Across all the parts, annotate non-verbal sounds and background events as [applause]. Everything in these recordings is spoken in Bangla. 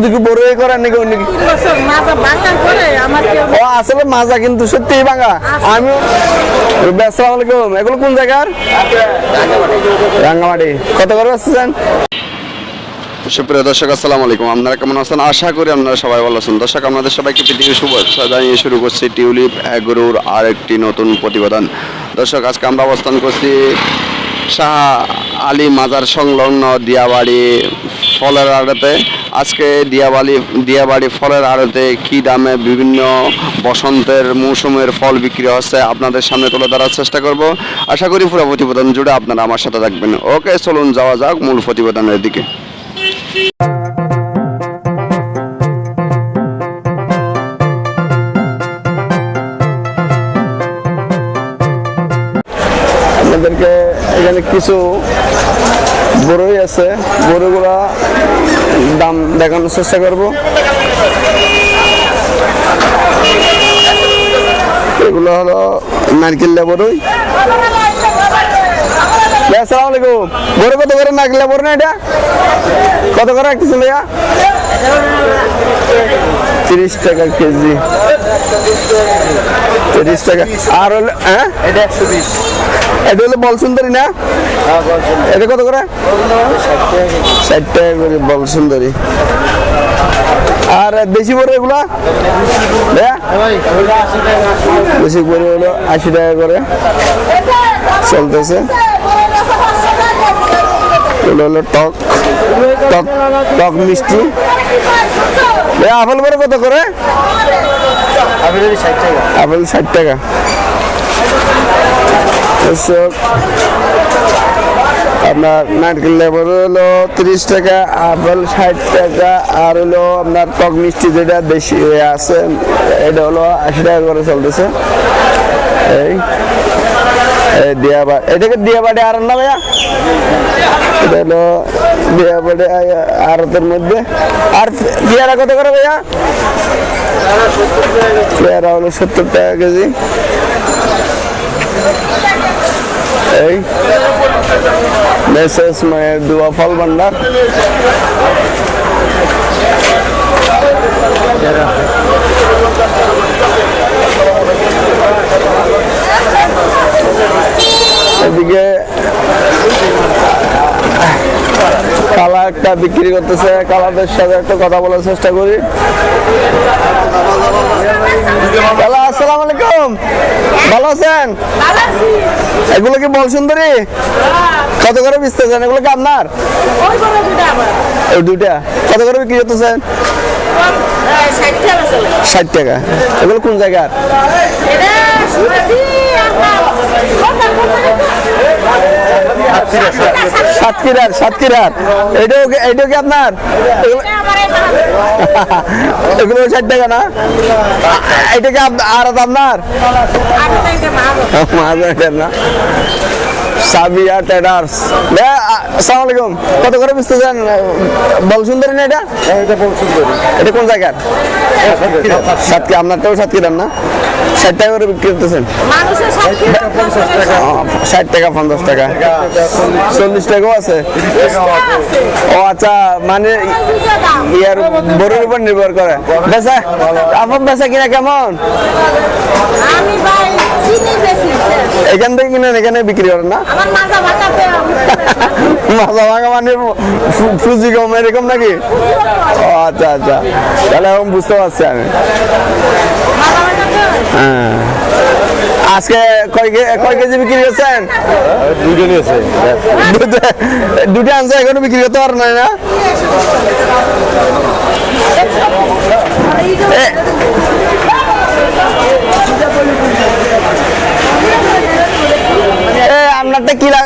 শুধু কি বড় করেন নাকি অন্য কি? তিন বছর মাথা ভাঙার পরে আমার কেউ ও আসলে মাজা কিন্তু সত্যিই ভাঙা আমি আসসালামু আলাইকুম। এগুলো কোন জায়গার? রাঙ্গামাটি। কত করে আসছেন? সুপ্রিয় দর্শক আসসালামু আলাইকুম। আপনারা কেমন আছেন? আশা করি আপনারা সবাই ভালো আছেন। দর্শক আপনাদের সবাইকে পৃথিবীর শুভেচ্ছা জানিয়ে শুরু করছি টিউলিপ অ্যাগ্রোর আরেকটি নতুন প্রতিবেদন। দর্শক আজকে আমরা অবস্থান করছি শাহ আলী মাজার সংলগ্ন দিয়াবাড়ি ফলের আড়তে। আজকে দিয়াবাড়ি দিয়াবাড়ি ফলের আড়তে কি দামে বিভিন্ন বসন্তের মৌসুমের ফল বিক্রি হচ্ছে আপনাদের সামনে তুলে ধরার চেষ্টা করব। আশা করি পুরো প্রতিবেদন জুড়ে আপনারা আমার সাথে থাকবেন। ওকে, চলুন যাওয়া যাক মূল প্রতিবেদনের দিকে। আপনাদেরকে এখানে কিছু বড়ই আছে। বড়গুলা দাম দেখানোর চেষ্টা করব। এগুলো হলো নারকেল বড়ই। কত করে না এটা? কত করে তিরিশ টাকা কেজি। তিরিশ টাকা। আর হ্যাঁ? এটা একশো বিশ। এটা হলো বল সুন্দরী না এটা কত করে? ষাট টাকা করে বল সুন্দরী আর দেশি বড় এগুলা? দেশি বড় হলো আশি টাকা করে। চলতেছে। এগুলো হলো টক। টক টক মিষ্টি। আপেল বড় কত করে? আপেল ষাট টাকা। আপেল ষাট টাকা। দর্শক আপনার নারকেল লেবুর হলো তিরিশ টাকা, আপেল ষাট টাকা, আর হলো আপনার টক মিষ্টি যেটা বেশি আছে, এটা হলো আশি টাকা করে চলতেছে। এই এই দিয়াবা, এটাকে দিয়াবাড়ি আর না ভাইয়া? এটা হলো দিয়াবাড়ি আরতের মধ্যে। আর পেয়ারা কত করে ভাইয়া? পেয়ারা হলো সত্তর টাকা কেজি। এই মেসেজ মায়ের দুয়া ফল ভান্ডার। এদিকে কালা বিক্রি করতেছে কালাদের সাথে একটা কথা বলার চেষ্টা করি। কালা আসসালামু আলাইকুম। ভালো আছেন? এগুলো কি বল সুন্দরী কত করে বেচতেছেন এগুলো কি আপনার? দুইটা কত করে বিক্রি করতেছেন? ষাট টাকা এগুলো কোন জায়গার? আপনার সাতক্ষীরার সাতক্ষীরার। এটাও এটাও কি আপনার? [laughs] এগুলো- ষাট টাকা না? এটা কি আর আপনার? তো না। সাবিয়া ট্রেডার্স। আসসালামু আলাইকুম। কত করে বেচতেছেন বল সুন্দরী না এটা? এটা বল সুন্দর। এটা কোন জায়গার? সাতক্ষীরা আপনারটাও সাতক্ষীরার না? ষাট টাকা করে বিক্রি করতেছেন? ষাট টাকা পঞ্চাশ টাকা। চল্লিশ টাকাও আছে? আছে। ও আচ্ছা মানে ইয়ার বড়ির উপর নির্ভর করে। বেচা আপনার বেচা কিনা কেমন? আমি ভাই চিনি বেশি। এখান থেকে কিনেন এখানে বিক্রি করেন না? আমার মাজা [laughs] মাথা ভাঙা মানে ফুজি কম এরকম নাকি? ও আচ্ছা আচ্ছা। তাহলে এখন বুঝতে পারছি আমি। হ্যাঁ। আজকে কয় কে- কয় কেজি বিক্রি করছেন? দুজনই আছে। দুটো- দুটো আনছে এখনও বিক্রি করতে পারেন না?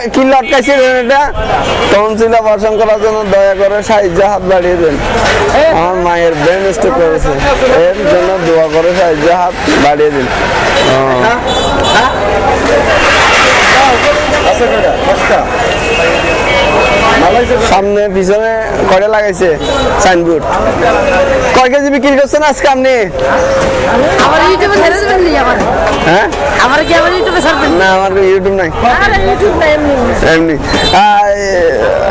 আপনারটা কি লা- কি লটকাইছিলেন এটা। তহসিলা বর্ষণ করার জন্য দয়া করে সাহায্য হাত বাড়িয়ে দেন। আমার মায়ের ব্রেন স্ট্রোক করেছে। এর জন্য দোয়া করে সাহায্য হাত বাড়িয়ে দিন। ও। সামনে পিছনে কয়টা লাগাইছে সাইনবোর্ড কয় কেজি বিক্রি করছেন আজকে আপনি? আমার ইউটিউবে ছেড়ে দেবেন নি আমার? হ্যাঁ? আমার কি আমার ইউটিউবে ছাড়বেন? না আমার ইউটিউব নাই। ইউটিউব নাই এমনি। এমনি।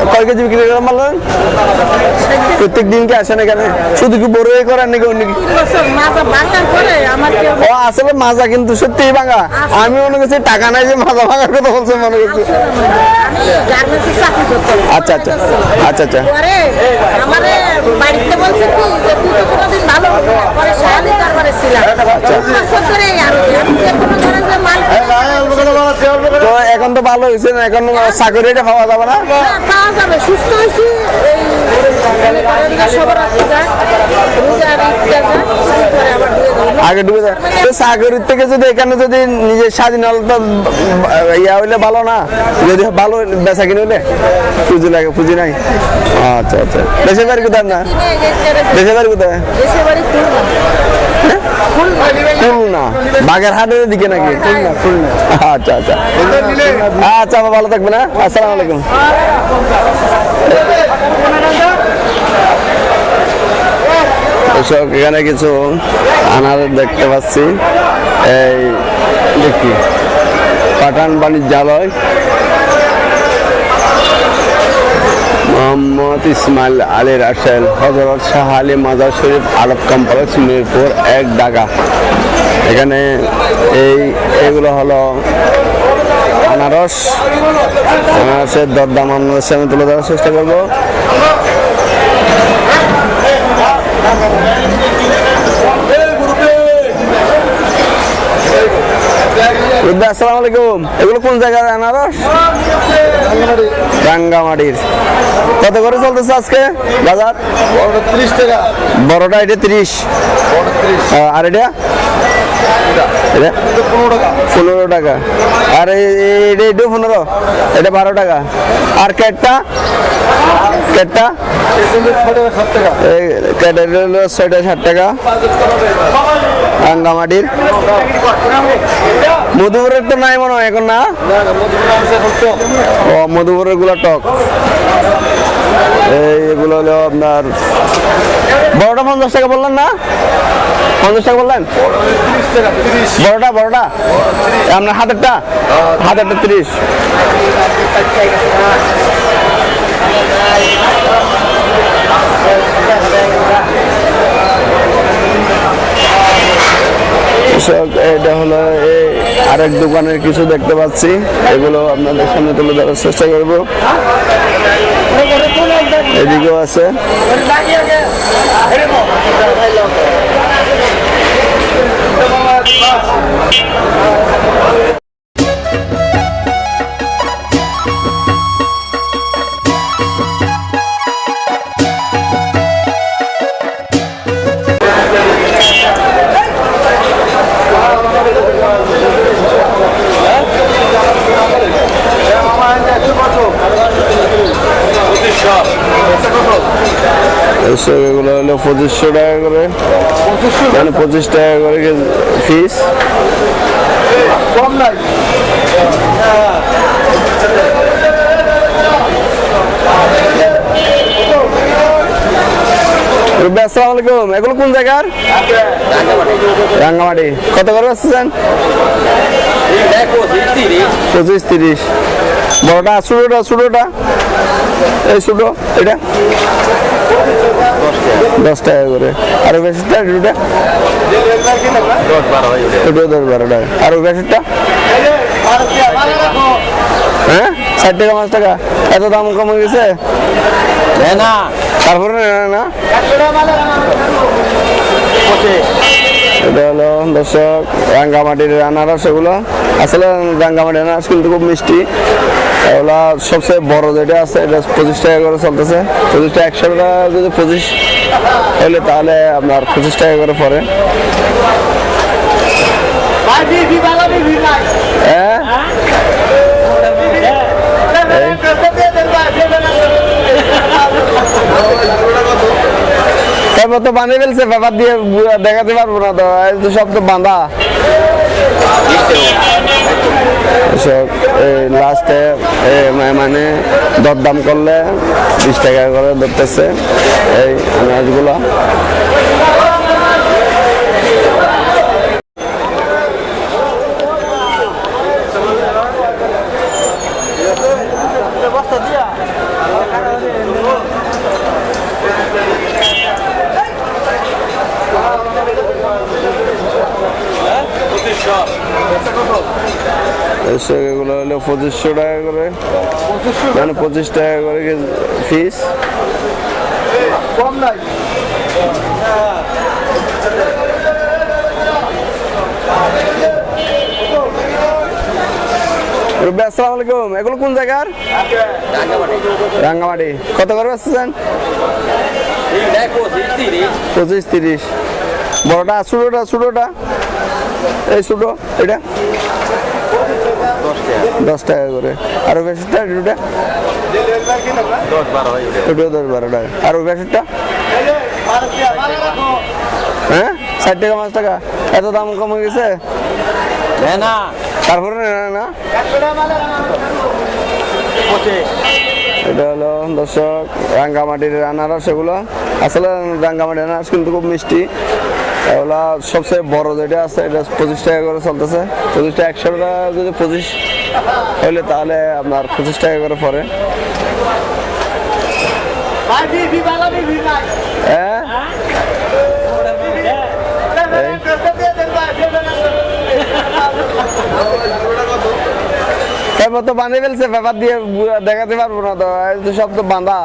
কয় কেজি বিক্রি করেন বললেন প্রত্যেক দিন কি আসেন এখানে শুধু কি বড় করেন নাকি অন্য কি? ও, আসলে মাজা কিন্তু সত্যি ভাঙা। আমি মনে করছি টাকা নাই যে মাজা ভাঙার কথা বলছে মনে করছি। আচ্ছা আচ্ছা আচ্ছা আচ্ছা। বাড়িতে বলছে কি যে তুই তো কোনোদিন ভালো পরে শাহাদি দরবারে ছিলাম তো এখন তো ভালো হয়েছে না? এখন চাকরিটা পাওয়া যাবে না? খাওয়া যাবে সুস্থ হয়েছি এই আগে ডুবে যায়। তো চাকরির থেকে যদি এখানে যদি নিজের স্বাধীনতা ইয়া হইলে ভালো না? যদি ভালো বেচা কিনে হইলে? পুঁজি লাগে, পুঁজি নাই। আচ্ছা আচ্ছা। দেশের বাড়ি কোথায় না দেশের বাড়ি কোথায়? বাড়ি খুলনা। খুলনা হাটের দিকে নাকি? আচ্ছা আচ্ছা। আচ্ছা ভালো থাকবে না আসসালামু আলাইকুম। দর্শক, এখানে কিছু আনার দেখতে পাচ্ছি। এই দেখি পাঠান বাণিজ্যালয়। মোহাম্মদ ইসমাইল আলী রাসেল হজরত শাহ আলী মাজার শরীফ আরব কমপ্লেক্স মিরপুর এক ঢাকা। এখানে এই, এগুলো হলো আনারস। আনারসের দরদাম আপনাদের সামনে তুলে ধরার চেষ্টা করব। আসসালামু আলাইকুম। এগুলো কোন জায়গার আনারস? রাঙ্গামাটির। কত করে চলতেছে আজকে বাজার? ত্রিশ টাকা। বড়টা এটা তিরিশ। আর এটা? এটা। পনেরো টাকা। আর এই- এটা পনেরো? এটা বারো টাকা। আর কেটটা কেটটা ছয়টা ষাট টাকা। রাঙ্গামাটির। মধুপুরের তো নাই মনে হয় এখন না? ও, মধুপুরেরগুলো টক। এই এগুলো হলো আপনার বড়টা পঞ্চাশ টাকা বললেন না? পঞ্চাশ টাকা বললেন? বড়টা বড়টা? আপনার হাতেরটা? হাতেরটা তিরিশ। কৃষক এটা হলো আরেক দোকানের কিছু দেখতে পাচ্ছি। এগুলো আপনাদের সামনে তুলে ধরার চেষ্টা করব। এদিকেও আছে। এসব এগুলো হলো পঁচিশশো টাকা করে। মানে পঁচিশ টাকা করে ফিস কম নাই আসসালামু এগুলো কোন জায়গার? রাঙ্গামাটি। কত করে আসছেন পঁচিশ তিরিশ। বড়টা, ছোটোটা ছোটোটা। এই ছোটো এটা? দশ টাকা করে। আর বেশিটা দুটা? ছোটো দশ বারো টাকা। আর বেশিটা হ্যাঁ? ষাট টাকা পাঁচ টাকা। এত দাম কমে গেছে? না তারপরে না, না এটা হলো দর্শক, রাঙ্গামাটির আনারস এগুলো। আসলে রাঙ্গামাটির আনারস কিন্তু খুব মিষ্টি। এগুলা সবচেয়ে বড় যেটা আছে, এটা পঁচিশ টাকা করে চলতেছে। পঁচিশ টাকা একশো টাকা যদি পঁচিশ হলে তাহলে আপনার পঁচিশ টাকা করে পড়ে। হ্যাঁ? তারপর তো বাঁধে ফেলছে পেপার দিয়ে দেখাতে পারব না তো। এই তো সব তো বাঁধা। লাস্টে মানে দরদাম করলে বিশ টাকা করে ধরতেছে। এই আনাজগুলো। এগুলো হলো পঁচিশশো টাকা করে। মানে পঁচিশ টাকা করে ফিস কম নাই রুবি আসসালামু আলাইকুম। এগুলো কোন জায়গার? রাঙ্গামাটি। কত করে আসছেন পঁচিশ তিরিশ। বড়টা, ছোটোটা ছোটোটা। এই ছোটো, এটা? দশ টাকা করে। আর বেসরটা দুটা বারো দশ বারো টাকা। আর বেসরটা হ্যাঁ? ষাট টাকা পাঁচ টাকা। এত দাম কমে গেছে? না। তারপরে না না? এটা হলো দর্শক রাঙ্গামাটির আনারস এগুলো। আসলে রাঙ্গামাটির আনারস কিন্তু খুব মিষ্টি। এগুলা সবচেয়ে বড় যেটা আছে এটা পঁচিশ টাকা করে চলতেছে। পঁচিশ টাকা একশো টাকা যদি পঁচিশ হইলে তাহলে আপনার পঁচিশ টাকা করে পড়ে। হ্যাঁ? তো বাঁধে ফেলছে পেপার দিয়ে দেখাতে পারব না তো সব তো বাঁধা।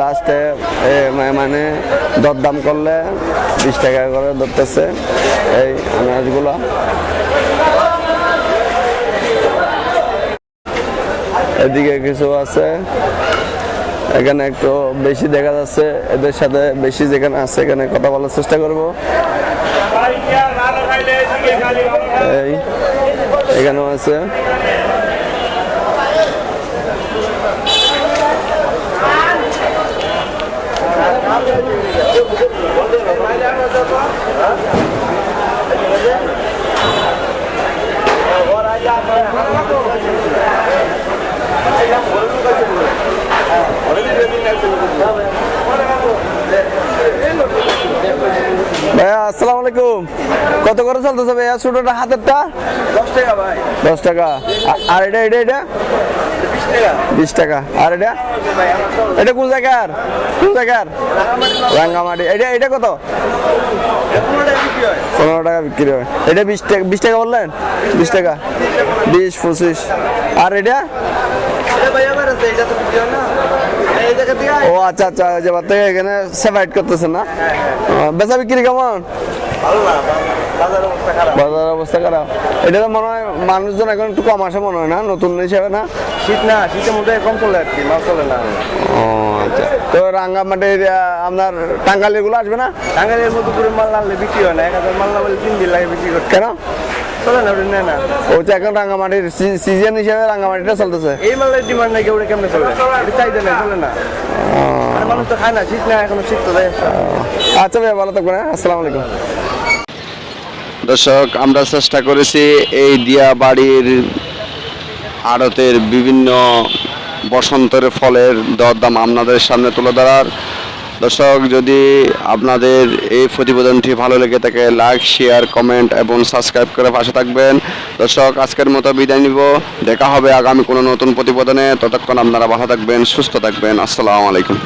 লাস্টে মানে দরদাম করলে বিশ টাকা করে ধরতেছে। এই আনাজগুলো। এদিকে কিছু আছে। এখানে একটু বেশি দেখা যাচ্ছে। এদের সাথে বেশি যেখানে আছে, এখানে কথা বলার চেষ্টা করব। এই, এখানেও আছে ভাইয়া আসসালামু আলাইকুম কত করে চলতেছে ভাইয়া? ছোটটা হাতেরটা? দশ টাকা। ভাই দশ টাকা আর এটা এটা এটা? বিশ টাকা। আর এটা? এটা কোন জায়গার? কোন জায়গার? রাঙ্গামাটি। এটা এটা কত? পনেরো টাকা বিক্রি হয় এটা বিশ টাকা বিশ টাকা বললেন? বিশ টাকা। বিশ, পঁচিশ। আর এটা? ও আচ্ছা আচ্ছা যে এখানে সেপারেট করতেছেন না? বেচা বিক্রি কেমন? ভালো না বাজার অবস্থা খারাপ। এটা তো মনে হয় মানুষজন এখন একটু কম আসে মনে হয় না? নতুন হিসাবে না? শীত না শীতের মধ্যে কম চলে আর কি মাল চলে না। ও আচ্ছা। তো রাঙ্গামাটির আপনার টাঙ্গালিরগুলো আসবে না? টাঙ্গাইলের মধ্যে পুরো মাল আনলে বিক্রি হয় না এক হাজার মাল নামলে তিন দিন লাগে বিক্রি করতে। কেন? চলে না ওটা না। ও তো এখন রাঙ্গামাটির সিজন হিসাবে রাঙ্গামাটিটা চলতেছে। এই মালের ডিমান্ড নাকি ওটা কেমনে চলে? এটা চাহিদা নেই চলে না। মানুষ তো খায় না শীত না এখনও শীত তো আচ্ছা ভাই ভালো থাকবেন হ্যাঁ? আসসালামু আলাইকুম। দর্শক, আমরা চেষ্টা করেছি এই দিয়া বাড়ির আড়তের বিভিন্ন বসন্তের ফলের দরদাম আপনাদের সামনে তুলে ধরার। দর্শক, যদি আপনাদের এই প্রতিবেদনটি ভালো লেগে থাকে লাইক শেয়ার কমেন্ট এবং সাবস্ক্রাইব করে পাশে থাকবেন। দর্শক, আজকের মতো বিদায় নিব। দেখা হবে আগামী কোনো নতুন প্রতিবেদনে। ততক্ষণ আপনারা ভালো থাকবেন, সুস্থ থাকবেন। আসসালামু আলাইকুম।